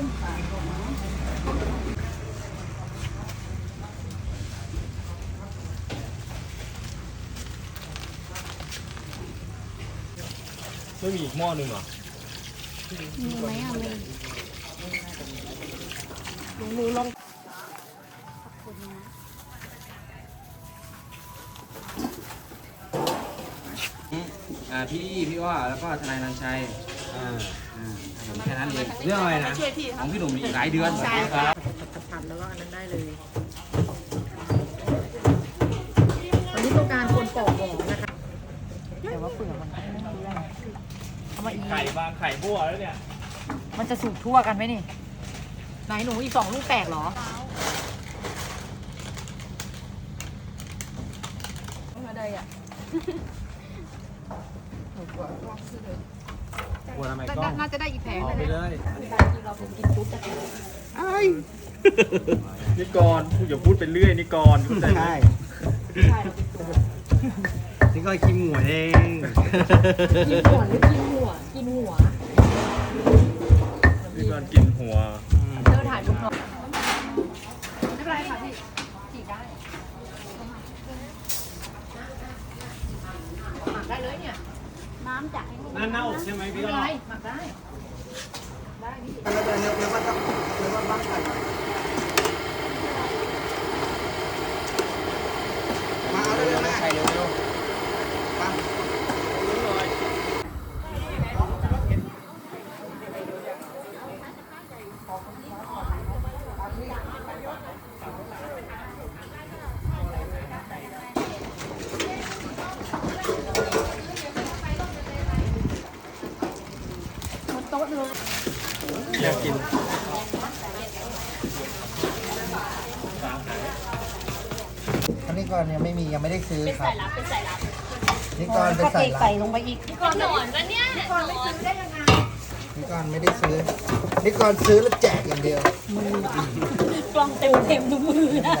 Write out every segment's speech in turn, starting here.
ไม่มีอีกหม้อหนึ่งเหรอ มีไหมอะมีหนูลองขอบคุณนะอ่าพี่อี้พี่ว่าแล้วก็ทนายนันชัย อ่า อ่า ผมแค่นั้นเองเรื่องอะไรนะของพี่หนุ่มอีกหลายเดือนครับทำแล้วก็อันนั้นได้เลยวันนี้ต้องการคนปอกหมองนะคะแต่ว่าเปลือกมันไม่เปื้อนเอามาอีกไข่บางไข่บัวแล้วเนี่ย มันจะสุกทั่วกันไหมนี่ ไหนหนูอีกสองลูกแตกเหรออะไรอะบัวทำไมกล้องน่าจะได้อีกแผงออกเลยไปนะเลยนิกรพูดอย่าพูดไปเรื่อยนิกรเข้าใจไหมนี่ก็คิมหัวเองกินหัวหรือกินหัว กินหัวนิกรกินหัวเธอถ่ายรูปหน่อยไม่เป็นไรค่ะพี่จีบได้หมักได้เลยเนี่ย น้ำจากให้ลูกนั่นหน้าอกใช่ไหมไม่พี่เป็นอ้อ ไรหมักได้ ได้พี่ แล้วแต่เนื้อเนื้อมันต้องเนื้อมันบ้างไข่มาเอาเร็วๆแม่ ใช่เร็ว อยากกิน อันนี้ ก่อนยังไม่มียังไม่ได้ซื้อครับใส่รับเป็นใส่รับนี่ก่อนเป็นใส่ละใส่ลงไปอีกก่อนหนอนกันเนี่ยหนอนนี่ก่อนไม่ได้ซื้อนี่ก่อนซื้อแล้วแจกอย่างเดียวกล่องเต็มเต็มทุกมือนะ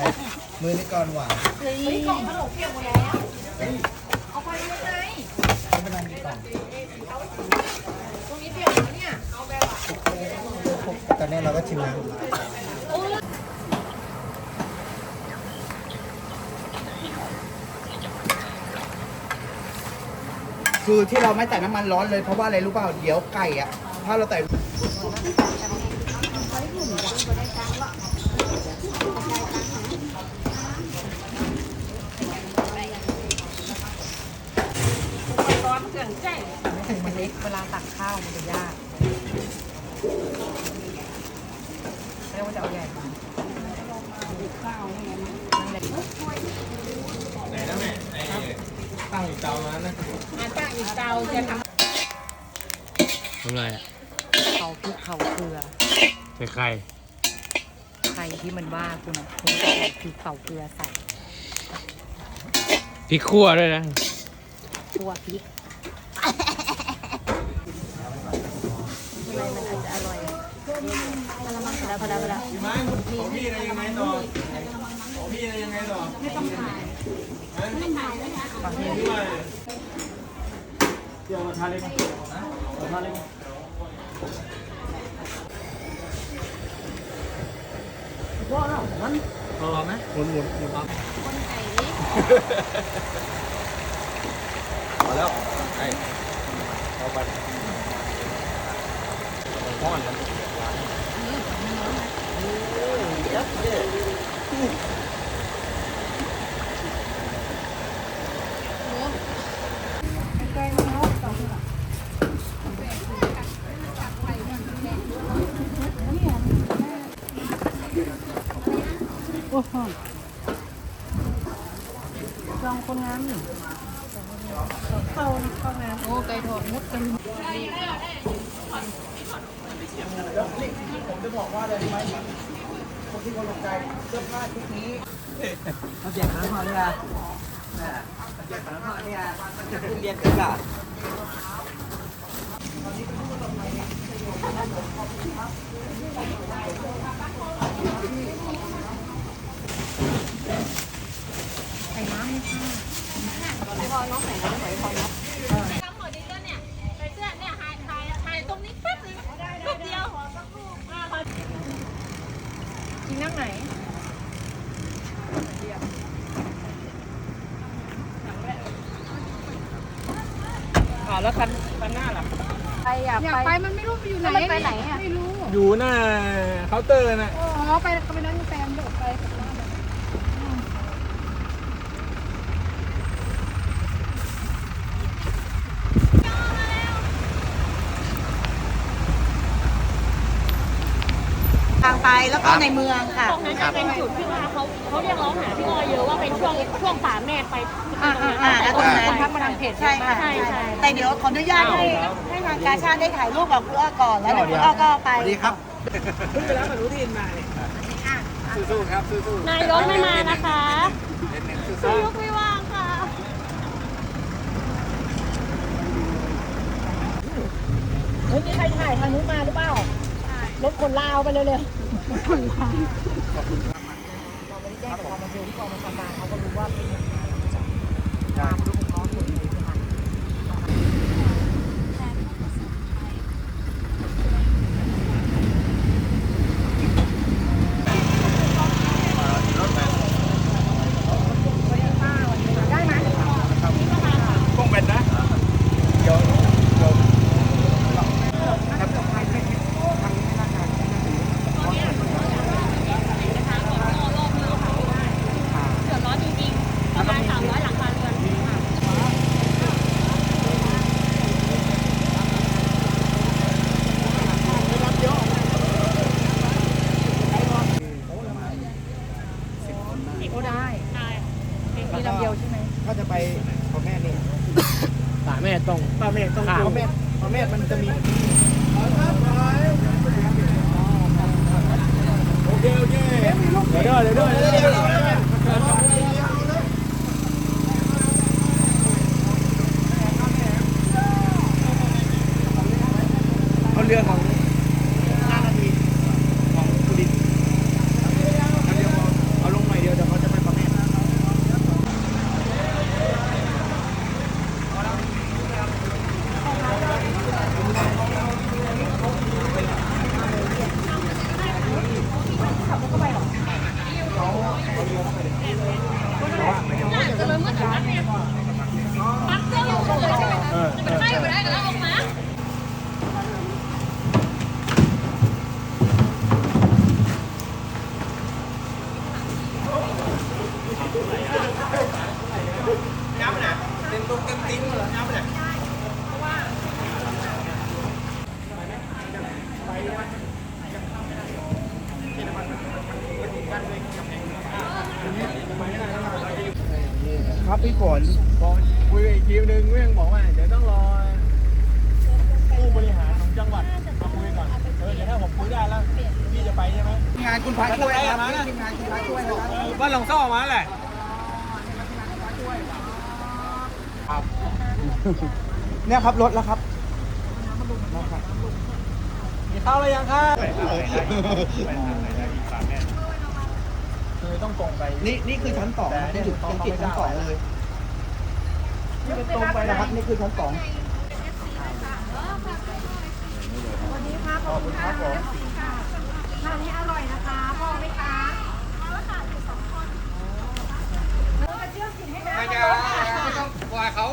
มือนี่ก่อนหวานเฮ้ยกล่องขนมเปียกหมดแล้ว เอาไปยังไง ไม่เป็นไรนี่ก่อน ตรงนี้เปียกแล้วเนี่ย เอาแบบอะ ตอนนี้เราก็ชิมน้ำ คือที่เราไม่ใส่น้ำมันร้อนเลยเพราะว่าอะไรรู้เปล่าเดี๋ยวไก่อะถ้าเราใส่ร้อนเกินใจไม่ถึงมันเล็กเวลาตักข้าวมันจะยากไม่ว่าจะเอาใหญ่มานั่นแหละ ไหนนะแม่ไอ้ ตั้งอีกเตานั้นนะอะตั้งอีกเตาจะททำไรอะำเผาพริกเผาเกลือใส่ไข่ใครที่มันว่าคุณอะคุณจะใส่พริกเผาเกลือใส่พริกขั่วด้วยนะตัวพริกอะไรมันอาจจะอร่อยพอแล้วพอแล้วพอแล้วพี่ไม้ของพี่อะไรยังไงต่อของพี่อะไรยังไงต่อไม่ต้องถ่ายไม่ต้องถ่าย เดี๋ยวมาทานเลยมั้ยมาทานเลยมั้ยว้าวมันพอไหมหมุนหมุนหมุนครับคนไก่ดิพอแล้วไอ้เอาไปห้อนมันลองคนงามนี่เข้าเข้างามโอ้ไก่ทอดมุดกัน ผมจะบอกว่าอะไรไหมคนที่คนสนใจเสื้อผ้าชุดนี้เราเปลี่ยนขาหน้าเนี่ยเราเปลี่ยนขาหน้าเนี่ยจะขึ้นเรียนกันอะไข่น้ำนี่ค่ะทั้งหมดนี้ก็เนี่ยใส่เสื้อเนี่ยถ่ายถ่ายถ่ายตรงนี้แป๊บนึงรูปเดียวอ่าขอ แล้วคันคันหน้าล่ะ ไปอยากอยากไปไปมันไม่รู้ไปอยู่ไหนมันไปไหนอะ ไม่รู้อยู่หน้าเคาน์เตอร์น่ะ อ๋อไปก็ไปนั่งแฟนเดี๋ยวไปานเลยทางไปแล้วก็ในเมืองค่ะ ตรงนั้นจะเป็นจุดที่ว่าเขาเขาเรียกร้องหาพี่ออยเยอะว่าเป็นช่วงช่วงป่าแม่ไปอ่าอ่าอ่าแล้วตรงนั้นทัทักกมามาทาทางงเพเพจจใช่ใช่ค่ะใช่ใช่แต่เดี๋ยวขออนุญาตให้ให้ทางกาชาติได้ถ่ายรูปกับคุณอ้อก่อนแล้วเดี๋ยวคุณอ้อก็ไปสวัสดีครับเพิ่งไปรับอนุทินมาเนี่ยสู้ๆครับสู้ๆนายกไม่มานะคะนายกไม่ว่างค่ะเฮ้ยมีใครถ่ายทางนู้นมาหรือเปล่ารถคนลาวไปเร็วๆคนลาว เราไม่ได้แจ้งกับกองบันเจอที่กองบัญชาการเขาก็รู้ว่าเป็นตามรู้คนอื่นค่ะ คงเป็นนะ เดือดร้อนจริงๆประมาณ300หลังคาเรือน โอ้ได้ ใช่ มีลำเดียวใช่ไหม ก็จะไปพ่อแม่นี่ป่าแม่ต้องป่าแม่ต้องพ่อแม่พ่อแม่มันจะมีโอเคโอเคเดี๋ยวด้วยเดี๋ยวด้วยเดี๋ยวด้วยเอาเรือของ えっと งานคุณพายช่วยนะครับทีมงานคุณพายช่วยนะครับเออบ้านหลงซ่อมาแหละเนี่ยครับรถแล้วครับมีข้าวอะไรยังครับคือต้องตรงไปนี่นี่คือชั้นสองนะนี่ถึงเป็นเขตชั้นสองเลยนี่เป็นตรงไปนะนะคครัรับบนี่คือชั้นสอง ร้านนี้อร่อยนะคะพ่อไหมคะไม่จะไม่ต้องว่าเขา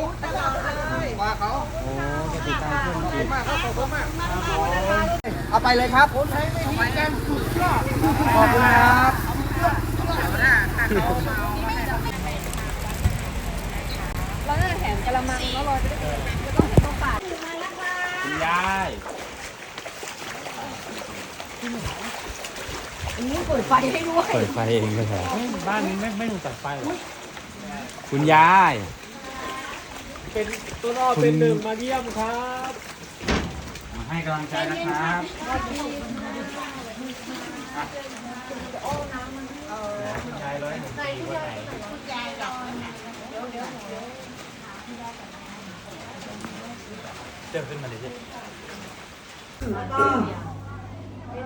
ว่าเขาโอ้จะติดตามเพื่อนมากครับขอบคุณมากเอาไปเลยครับคนไทยไม่มีกันสุดยอดขอบคุณครับเราน่าจะแถมกะละมังแล้วลอยไปได้จะต้องเห็นตรงปากคุณยาย อันนี้เปิดไฟให้ด้วยเปิดไฟเองก็ใช่บ้านนี้ไม่ไม่ต้องตัดไฟหรอกคุณยาย เป็นต้นอ้อเป็นหนึ่งมาเยี่ยมครับมาให้กำลังใจนะครับคุณยายร้อยหนึ่งปีวันไหนเดินขึ้นมาเลยสิ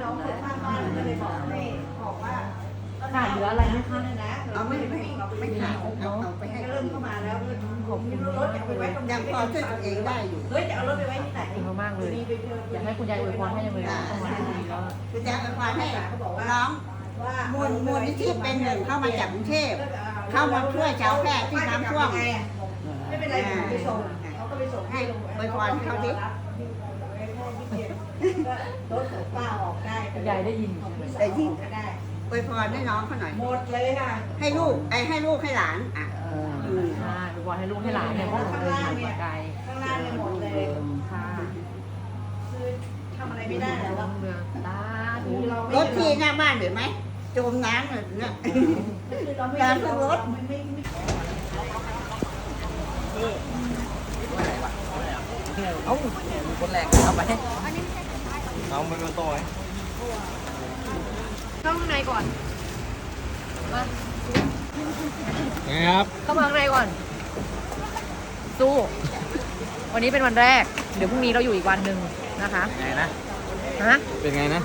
ขาดเหลืออะไรไหมคะเอาไม่ไม่ไม่ขายเอาเอาไปให้เริ่มเข้ามาแล้วผมมีรถยังไปไว้ตรงยังพอช่วยตัวเองได้อยู่เฮ้ยจะเอารถไปไว้ที่ไหนขอบคุณมากเลยอยากให้คุณยายอวยพรให้ยังไงต้องมาที่นี่แล้วคือจะเอาควายให้น้องมูลมูลนิธิเป็นหนึ่งเข้ามาจากกรุงเทพเข้ามาช่วยชาวแพร่ที่น้ำท่วมไม่เป็นไรผมไปส่งเขาก็ไปส่งให้ไปพรให้เขาดิ รถของป้าออกได้ยายได้ยินได้ยินก็ได้ไปพรให้น้องเขาหน่อย หมดเลยค่ะให้ลูกไอ้ให้ลูกให้หลานอะใช่ไปบอกให้ลูกให้หลานเนี่ยเพราะผมเดินทางมาไกลข้างล่างเนี่ยหมดเลย ค่ะคือทำอะไรไม่ได้แล้วอะเมืองตาดูรถที่หน้าบ้านเห็นไหมจมน้ำเลยเนี่ยการขึ้นรถเอ้าคนแรกเอาไป เอามือมาต่อยเข้าข้างในก่อน มาไงครับ เข้ามาข้างในก่อน สู้ วันนี้เป็นวันแรก เดี๋ยวพรุ่งนี้เราอยู่อีกวันหนึ่งนะคะไงนะ ฮะ เป็นไงนะ